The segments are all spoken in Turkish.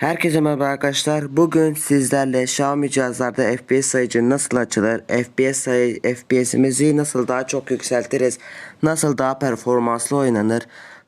Herkese merhaba arkadaşlar. Bugün sizlerle Xiaomi cihazlarda FPS sayıcı nasıl açılır, FPS sayı FPS'imizi nasıl daha çok yükseltiriz, nasıl daha performanslı oynanır,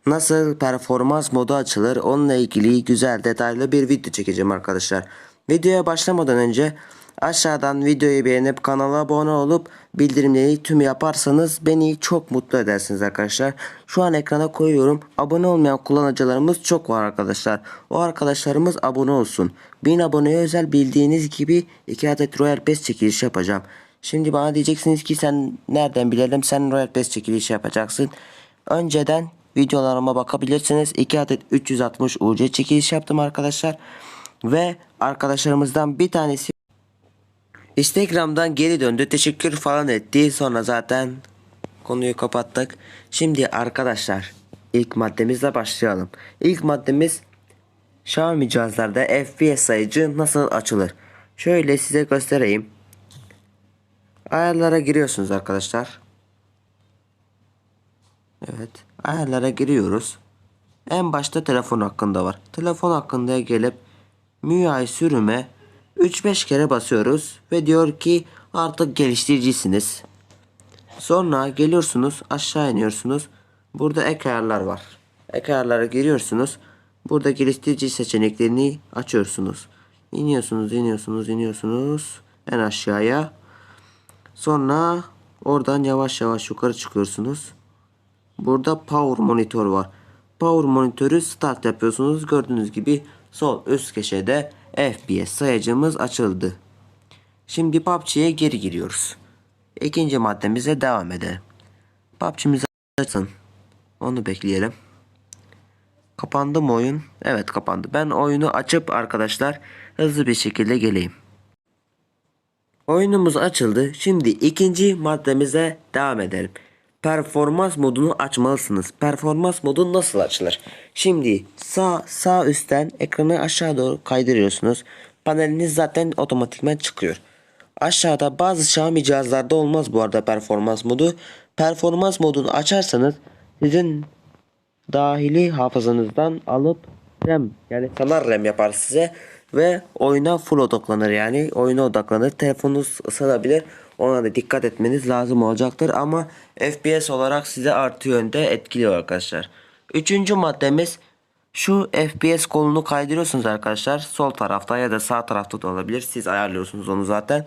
nasıl performans modu açılır onunla ilgili güzel detaylı bir video çekeceğim arkadaşlar. Videoya başlamadan önce aşağıdan videoyu beğenip kanala abone olup bildirimleri tüm yaparsanız beni çok mutlu edersiniz arkadaşlar. Şu an ekrana koyuyorum. Abone olmayan kullanıcılarımız çok var arkadaşlar. O arkadaşlarımız abone olsun. 1000 aboneye özel bildiğiniz gibi 2 adet Royal Pass çekilişi yapacağım. Şimdi bana diyeceksiniz ki sen nereden bilelim sen Royal Pass çekilişi yapacaksın. Önceden videolarıma bakabilirsiniz. 2 adet 360 UC çekiliş yaptım arkadaşlar. Ve arkadaşlarımızdan bir tanesi Instagram'dan geri döndü. Teşekkür falan etti. Sonra zaten konuyu kapattık. Şimdi arkadaşlar ilk maddemizle başlayalım. İlk maddemiz Xiaomi cihazlarda FPS sayıcı nasıl açılır? Şöyle size göstereyim. Ayarlara giriyorsunuz arkadaşlar. Evet. Ayarlara giriyoruz. En başta telefon hakkında var. Telefon hakkında gelip MIUI sürüme 3-5 kere basıyoruz ve diyor ki artık geliştiricisiniz. Sonra geliyorsunuz aşağı iniyorsunuz. Burada ek ayarlar var. Ek ayarlara giriyorsunuz. Burada geliştirici seçeneklerini açıyorsunuz. İniyorsunuz, iniyorsunuz, iniyorsunuz en aşağıya. Sonra oradan yavaş yavaş yukarı çıkıyorsunuz. Burada power monitör var. Power monitörü start yapıyorsunuz. Gördüğünüz gibi sol üst köşede FPS sayacımız açıldı. Şimdi PUBG'ye geri giriyoruz. İkinci maddemize devam edelim. PUBG'mizi açsın. Onu bekleyelim. Kapandı mı oyun? Evet kapandı. Ben oyunu açıp arkadaşlar hızlı bir şekilde geleyim. Oyunumuz açıldı. Şimdi ikinci maddemize devam edelim. Performans modunu açmalısınız. Performans modu nasıl açılır? Şimdi sağ sağ üstten ekranı aşağı doğru kaydırıyorsunuz. Paneliniz zaten otomatikman çıkıyor. Aşağıda bazı Xiaomi cihazlarda olmaz bu arada performans modu. Performans modunu açarsanız sizin dahili hafızanızdan alıp RAM yani sanal RAM yapar size ve oyuna full odaklanır yani oyuna odaklanır. Telefonunuz ısınabilir. Ona da dikkat etmeniz lazım olacaktır ama FPS olarak size artı yönde etkiliyor arkadaşlar. Üçüncü maddemiz şu FPS kolunu kaydırıyorsunuz arkadaşlar. Sol tarafta ya da sağ tarafta da olabilir. Siz ayarlıyorsunuz onu zaten.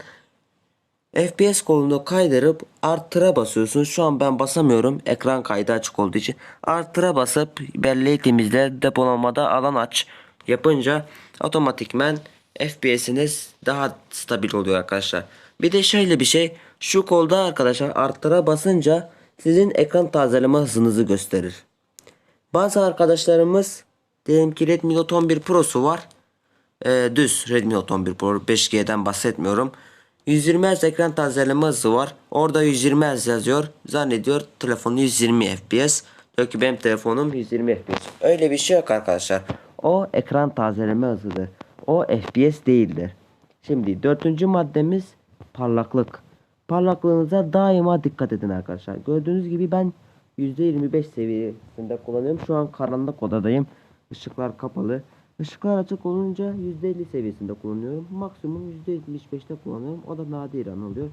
FPS kolunu kaydırıp artıra basıyorsunuz. Şu an ben basamıyorum. Ekran kaydı açık olduğu için. Artıra basıp belleği temizle depolamada alan aç yapınca otomatikmen FPS'iniz daha stabil oluyor arkadaşlar. Bir de şöyle bir şey. Şu kolda arkadaşlar artıra basınca sizin ekran tazeleme hızınızı gösterir. Bazı arkadaşlarımız diyelim ki Redmi Note 11 Pro'su var. Ee, düz Redmi Note 11 Pro 5G'den bahsetmiyorum. 120 Hz ekran tazeleme hızı var. Orada 120 Hz yazıyor. Zannediyor telefonu 120 FPS. Diyor ki benim telefonum 120 FPS. Öyle bir şey yok arkadaşlar. O ekran tazeleme hızıdır. O FPS değildir. Şimdi dördüncü maddemiz parlaklık. Parlaklığınıza daima dikkat edin arkadaşlar. Gördüğünüz gibi ben %25 seviyesinde kullanıyorum. Şu an karanlık odadayım. Işıklar kapalı. Işıklar açık olunca %50 seviyesinde kullanıyorum. Maksimum %75'te kullanıyorum. O da nadiren oluyor.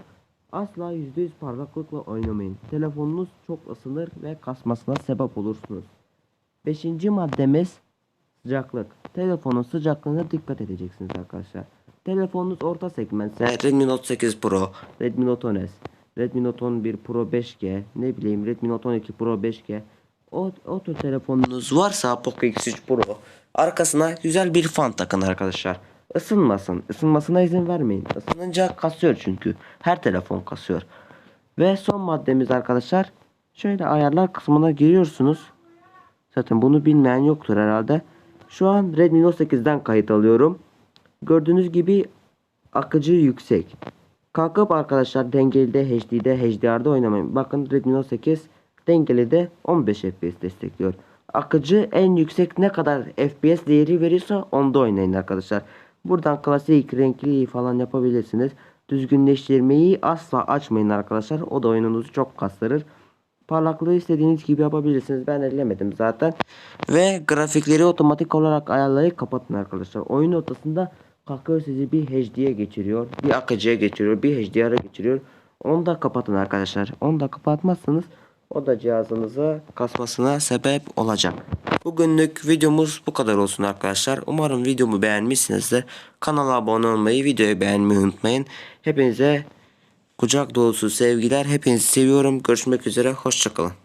Asla %100 parlaklıkla oynamayın. Telefonunuz çok ısınır ve kasmasına sebep olursunuz. Beşinci maddemiz sıcaklık. Telefonun sıcaklığına dikkat edeceksiniz arkadaşlar. Telefonunuz orta segmentse Redmi Note 8 Pro, Redmi Note 10s, Redmi Note 11 Pro 5G, ne bileyim Redmi Note 12 Pro 5G. O, o tür telefonunuz varsa Poco X3 Pro arkasına güzel bir fan takın arkadaşlar. Isınmasın. Isınmasına izin vermeyin. Isınınca kasıyor çünkü. Her telefon kasıyor. Ve son maddemiz arkadaşlar. Şöyle ayarlar kısmına giriyorsunuz. Zaten bunu bilmeyen yoktur herhalde. Şu an Redmi Note 8'den kayıt alıyorum. Gördüğünüz gibi akıcı yüksek. Kalkıp arkadaşlar dengeli de HD'de HDR'da oynamayın. Bakın Redmi Note 8 dengeli de 15 FPS destekliyor. Akıcı en yüksek ne kadar FPS değeri verirse onda oynayın arkadaşlar. Buradan klasik renkli falan yapabilirsiniz. Düzgünleştirmeyi asla açmayın arkadaşlar. O da oyununuzu çok kastırır. Parlaklığı istediğiniz gibi yapabilirsiniz. Ben ellemedim zaten. Ve grafikleri otomatik olarak ayarlayıp kapatın arkadaşlar. Oyun ortasında kalkıyor sizi bir HD'ye geçiriyor. Bir akıcıya geçiriyor. Bir HDR'a geçiriyor. Onu da kapatın arkadaşlar. Onu da kapatmazsanız o da cihazınıza kasmasına sebep olacak. Bugünlük videomuz bu kadar olsun arkadaşlar. Umarım videomu beğenmişsinizdir. Kanala abone olmayı, videoyu beğenmeyi unutmayın. Hepinize kucak dolusu sevgiler. Hepinizi seviyorum. Görüşmek üzere. Hoşçakalın.